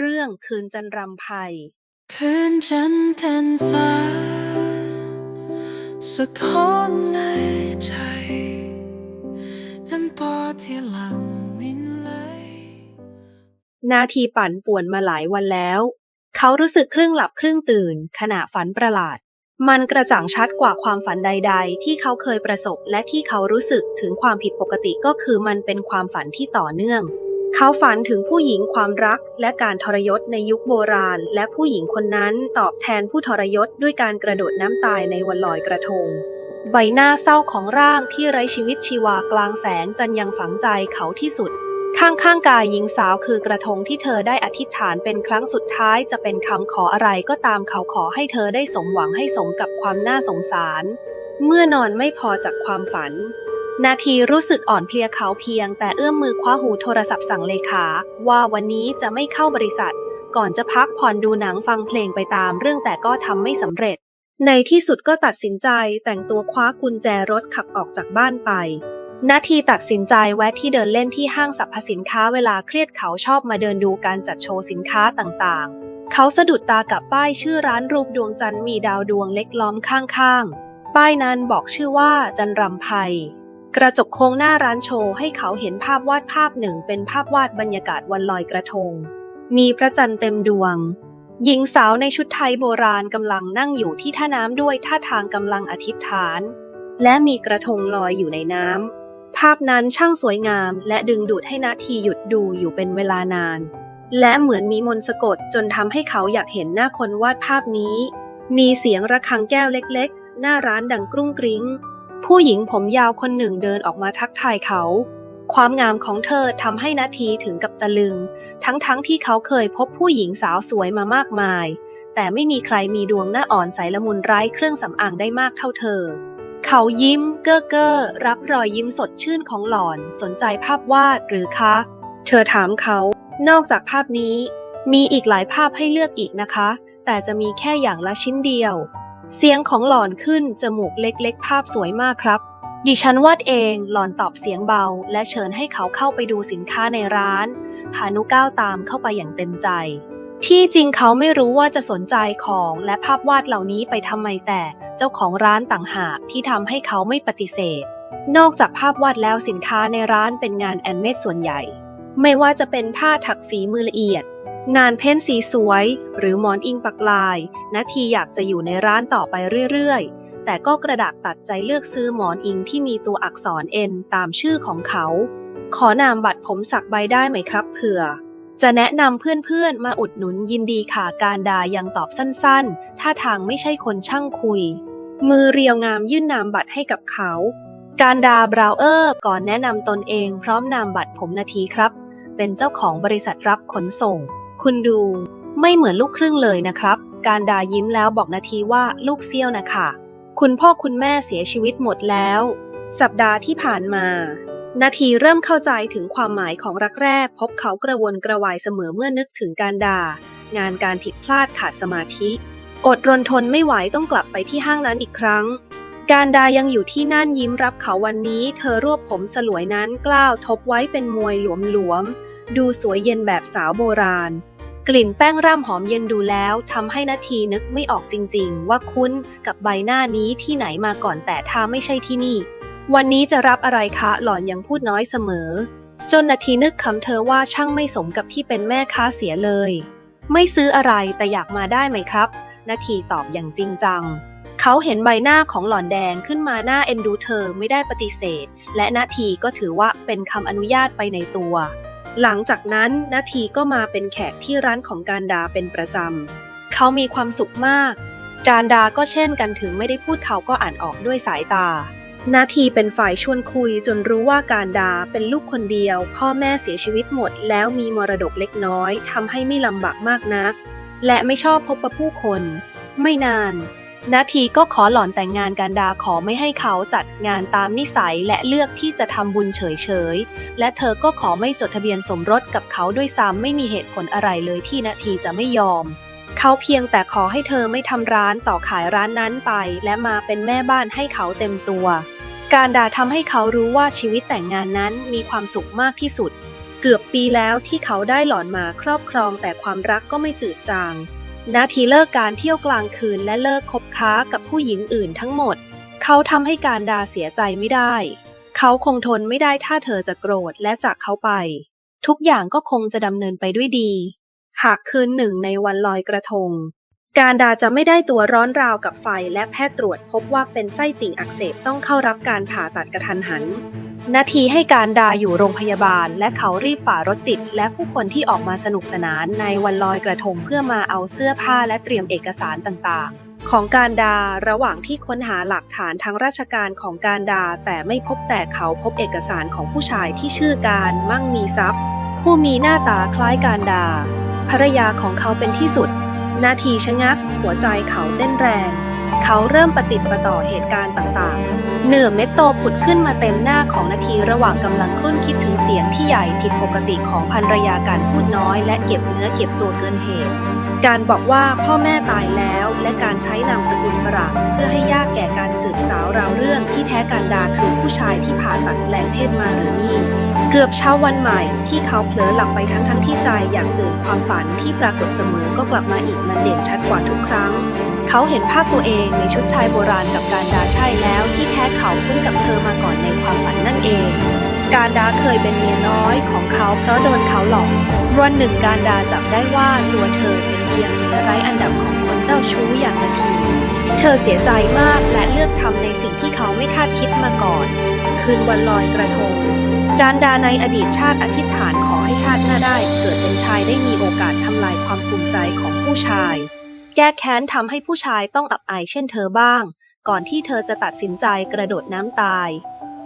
เรื่องคืนจันรำไพคืนฉันแทนสาสักคนในใจน้ำตาที่หลั่งมินไหลนาทีปั่นป่วนมาหลายวันแล้ว เขารู้สึกครึ่งหลับครึ่งตื่น ขณะฝันประหลาด มันกระจ่างชัดกว่าความฝันใด ๆ ที่เขาเคยประสบและที่เขารู้สึกถึงความผิดปกติก็คือมันเป็นความฝันที่ต่อเนื่อง เขาฝันถึงผู้หญิงความรักและการทรยศในยุคโบราณ และผู้หญิงคนนั้นตอบแทนผู้ทรยศด้วยการกระโดดน้ำตายในวันลอยกระทง ใบหน้าเศร้าของร่างที่ไร้ชีวิตชีวากลางแสงจันยังฝังใจเขาที่สุด ข้างข้างๆกายหญิงสาวคือกระทงที่เธอได้อธิษฐานเป็นครั้งสุดท้ายจะเป็นคำขออะไรก็ตามเขาขอให้เธอได้สมหวังให้สมกับความน่าสงสาร เมื่อนอนไม่พอจากความฝัน นาทีรู้สึกอ่อนเพลียเขาเพียง แต่เอื้อมมือคว้าหูโทรศัพท์สั่งเลขา ว่าวันนี้จะไม่เข้าบริษัท ก่อนจะพักผ่อนดูหนังฟังเพลงไปตามเรื่องแต่ก็ทำไม่สำเร็จ ในที่สุดก็ตัดสินใจแต่งตัวคว้ากุญแจรถขับออกจากบ้านไป นาทีตัดสินใจแวะที่เดินเล่นที่ห้างสรรพสินค้าเวลาเครียดเขาชอบมาเดินดูการจัดโชว์สินค้าต่างๆ เขาสะดุดตากับป้ายชื่อร้านรูปดวงจันทร์มีดาวดวงเล็กล้อมข้างๆ ป้ายนั้นบอกชื่อว่าจันรำไพ กระจกโค้งหน้าร้านโชว์ให้เขาเห็นภาพวาดภาพหนึ่งเป็นภาพวาดบรรยากาศวันลอยกระทง มีพระจันทร์เต็มดวง หญิงสาวในชุดไทยโบราณกำลังนั่งอยู่ที่ท่าน้ำด้วยท่าทางกำลังอธิษฐาน และมีกระทงลอยอยู่ในน้ำภาพนั้นช่างสวยงาม และดึงดูดให้นาทีหยุดดูอยู่เป็นเวลานาน และเหมือนมีมนต์สะกดจนทำให้เขาอยากเห็นหน้าคนวาดภาพนี้ มีเสียงระฆังแก้วเล็กๆ หน้าร้านดังกรุ้งกริ้ง ผู้หญิงผมยาวคนหนึ่งเดินออกมาทักทายเขา ความงามของเธอทำให้นาทีถึงกับตะลึง ทั้งๆทที่เขาเคยพบผู้หญิงสาวสวยมามากมาย แต่ไม่มีใครมีดวงหน้าอ่อนใสละมุนไร้เครื่องสำอางได้มากเท่าเธอ เขายิ้ม เก้อเก้อรับรอยยิ้มสดชื่นของหล่อน สนใจภาพวาดหรือคะ เธอถามเขา นอกจากภาพนี้ มีอีกหลายภาพให้เลือกอีกนะคะ แต่จะมีแค่อย่างละชิ้นเดียว เสียงของหล่อนขึ้นจมูกเล็กๆ ภาพสวยมากครับ ดิฉันวาดเองหล่อนตอบเสียงเบา และเชิญให้เขาเข้าไปดูสินค้าในร้าน พานุก้าวตามเข้าไปอย่างเต็มใจ ที่จริงเขาไม่รู้ว่าจะสนใจของและภาพวาดเหล่านี้ไปทำไมแต่เจ้าของร้านต่างหากที่ทำให้เขาไม่ปฏิเสธ นอกจากภาพวาดแล้วสินค้าในร้านเป็นงานแอนเมดส่วนใหญ่ ไม่ว่าจะเป็นผ้าถักฝีมือละเอียด งานเพ้นสีสวย หรือหมอนอิงปักลายนาทีอยากจะอยู่ในร้านต่อไปเรื่อยๆ แต่ก็กระดากตัดใจเลือกซื้อหมอนอิงที่มีตัวอักษร N ตามชื่อของเขา ขอนามบัตรผมสักใบได้ไหมครับเผื่อ จะแนะนำเพื่อนๆ มาอุดหนุนยินดีค่ะการดายังตอบสั้นๆ ท่าทางไม่ใช่คนช่างคุย มือเรียวงามยื่นนามบัตรให้กับเขา การดาบราวเออร์ก่อนแนะนำตนเองพร้อมนามบัตรผมนาทีครับ เป็นเจ้าของบริษัทรับขนส่ง คุณดู ไม่เหมือนลูกครึ่งเลยนะครับ การดายิ้มแล้วบอกนาทีว่าลูกเซี่ยวนะคะ คุณพ่อคุณแม่เสียชีวิตหมดแล้ว สัปดาห์ที่ผ่านมา นาทีเริ่มเข้าใจถึงความหมายของรักแรก พบเขากระวนกระวายเสมอเมื่อนึกถึงการด่า งานการผิดพลาดขาดสมาธิ อดรนทนไม่ไหวต้องกลับไปที่ห้างนั้นอีกครั้งการดายังอยู่ที่นั่นยิ้มรับเขาวันนี้ เธอรวบผมสลวยนั้นกล้าวทบไว้เป็นมวยหลวมๆ ดูสวยเย็นแบบสาวโบราณ กลิ่นแป้งร่ำหอมเย็นดูแล้วทำให้นาทีนึกไม่ออกจริงๆ ว่าคุ้นกับใบหน้านี้ที่ไหนมาก่อนแต่ถ้าไม่ใช่ที่นี่ วันนี้จะรับอะไรคะหล่อนยังพูดน้อยเสมอ จนนาทีนึกคำเธอว่าช่างไม่สมกับที่เป็นแม่ค้าเสียเลย ไม่ซื้ออะไรแต่อยากมาได้ไหมครับ นาทีตอบอย่างจริงจัง เขาเห็นใบหน้าของหล่อนแดงขึ้นมาหน้าเอ็นดูเธอไม่ได้ปฏิเสธ และนาทีก็ถือว่าเป็นคำอนุญาตไปในตัว หลังจากนั้นนาทีก็มาเป็นแขกที่ร้านของการดาเป็นประจำ เขามีความสุขมาก การดาก็เช่นกันถึงไม่ได้พูดเขาก็อ่านออกด้วยสายตา นาทีเป็นฝ่ายชวนคุยจนรู้ว่าการดาเป็นลูกคนเดียว พ่อแม่เสียชีวิตหมด แล้วมีมรดกเล็กน้อยทำให้ไม่ลำบากมากนัก และไม่ชอบพบปะผู้คน ไม่นาน นาทีก็ขอหล่อนแต่งงานการดาขอไม่ให้เขาจัดงานตามนิสัยและเลือกที่จะทำบุญเฉยๆ และเธอก็ขอไม่จดทะเบียนสมรสกับเขาด้วยซ้ำไม่มีเหตุผลอะไรเลยที่นาทีจะไม่ยอม เขาเพียงแต่ขอให้เธอไม่ทำร้านต่อขายร้านนั้นไป และมาเป็นแม่บ้านให้เขาเต็มตัว การดาทำให้เขารู้ว่าชีวิตแต่งงานนั้นมีความสุขมากที่สุด เกือบปีแล้วที่เขาได้หลอนมาครอบครองแต่ความรักก็ไม่จืดจาง นาทีเลิกการเที่ยวกลางคืนและเลิกคบค้ากับผู้หญิงอื่นทั้งหมด เขาทำให้การดาเสียใจไม่ได้ เขาคงทนไม่ได้ถ้าเธอจะโกรธและจากเขาไป ทุกอย่างก็คงจะดำเนินไปด้วยดี หากคืนหนึ่งในวันลอยกระทง การดาจะไม่ได้ตัวร้อนราวกับไฟและแพทย์ตรวจพบว่าเป็นไส้ติ่งอักเสบต้องเข้ารับการผ่าตัดกระทันหัน นาทีให้การดาอยู่โรงพยาบาล และเขารีบฝ่ารถติด และผู้คนที่ออกมาสนุกสนานในวันลอยกระทงเพื่อมาเอาเสื้อผ้าและเตรียมเอกสารต่างๆ ของการดาระหว่างที่ค้นหาหลักฐานทางราชการของการดา แต่ไม่พบแต่เขาพบเอกสารของผู้ชายที่ชื่อการมั่งมีทรัพย์ ผู้มีหน้าตาคล้ายการดาภรรยาของเขาเป็นที่สุด นาทีชะงัก หัวใจเขาเต้นแรง เขาเริ่มปฏิดประต่อเหตุการณ์ต่างๆ เหนือเม็ดโตผุดขึ้นมาเต็มหน้าของนาทีระหว่างกำลังครุ่นคิดถึงเสียงที่ใหญ่ผิดปกติของภรรยาการพูดน้อย และเก็บเนื้อเก็บตัวเกินเหตุ การบอกว่าพ่อแม่ตายแล้ว และการใช้นามสกุลฝรั่งเพื่อให้ยากแก่การสืบสาวราวเรื่องที่แท้การดาคือผู้ชายที่ผ่าตัดแปลงเพศมาหรือนี่ เกือบเช้าวันใหม่ที่เขาเผลอหลับไปทั้งทั้งที่ใจอยากตื่นความฝันที่ปรากฏเสมอก็กลับมาอีกมันเด่นชัดกว่าทุกครั้ง เขาเห็นภาพตัวเองในชุดชายโบราณกับการดาใช่แล้วที่แท้เขาคุ้นกับเธอมาก่อนในความฝันนั่นเอง การดาเคยเป็นเมียน้อยของเขาเพราะโดนเขาหลอกวันหนึ่งการดาจับได้ว่าตัวเธอเป็นเพียงเมียไร้อันดับของคนเจ้าชู้อย่างนาทีเธอเสียใจมากและเลือกทำในสิ่งที่เขาไม่คาดคิดมาก่อน คืนวันลอยกระทง จานดาในอดีตชาติอธิษฐานขอให้ชาติหน้าได้ เกิดเป็นชายได้มีโอกาสทำลายความภูมิใจของผู้ชาย แก้แค้นทำให้ผู้ชายต้องอับอายเช่นเธอบ้าง ก่อนที่เธอจะตัดสินใจกระโดดน้ำตาย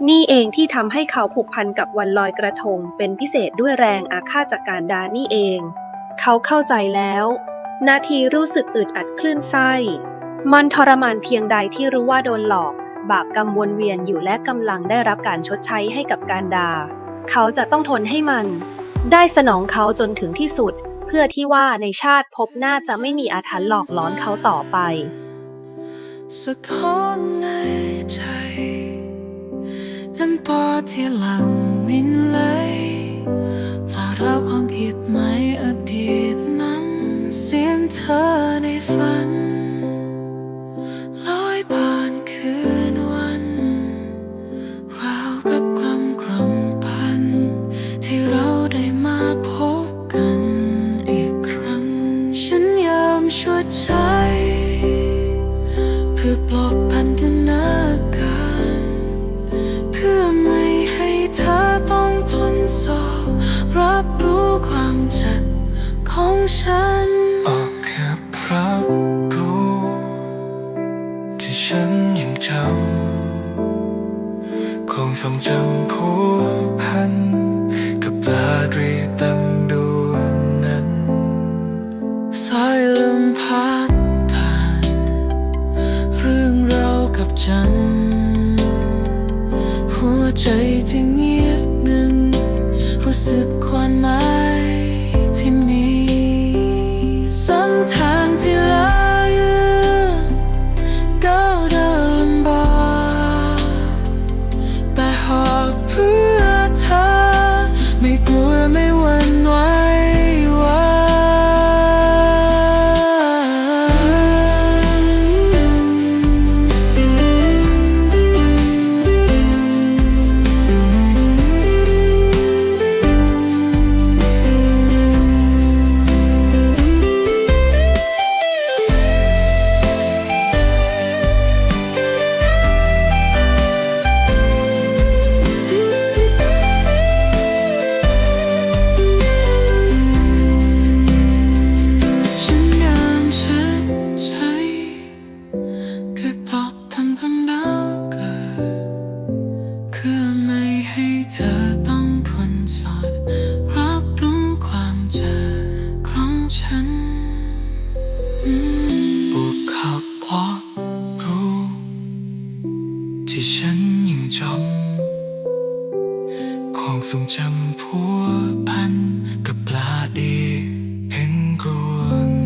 นี่เองที่ทำให้เขาผูกพันกับวันลอยกระทง เป็นพิเศษด้วยแรงอาฆาตจากการดานี่เอง เขาเข้าใจแล้ว นาทีรู้สึกอึดอัดคลื่นไส้ มันทรมานเพียงใดที่รู้ว่าโดนหลอก บาปกรรมวนเวียนอยู่และกำลังได้รับการชดใช้ให้กับการดาเขาจะต้องทนให้มัน ได้สนองเขาจนถึงที่สุด เพื่อที่ว่าในชาติภพหน้าจะไม่มีอาถรรพ์หลอกหลอนเขาต่อไปสักคนในใจน้ำตาที่หลังมินไหลฝ่าเราความผิด ทรงจำผู้พัน กับปลาตรีเต็มดวงนั้น สายลมพัดผ่าน เรื่องเรากับฉัน หัวใจที่เงียบหนึ่งรู้สึกความหมาย ไองทรงจำผัวพันกับปลาดีเห็นกลัว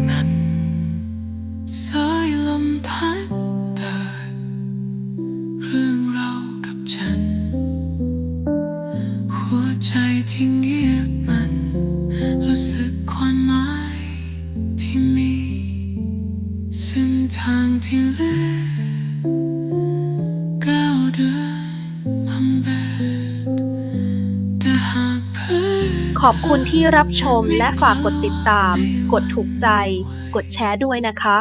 นั้นสายลมพัดเธอเรื่องเรากับฉัน หัวใจที่เงียบมัน รู้สึกความหมายที่มีซึ่งทางที่เลือก ขอบคุณที่รับชมและฝากกดติดตาม กดถูกใจ กดแชร์ด้วยนะคะ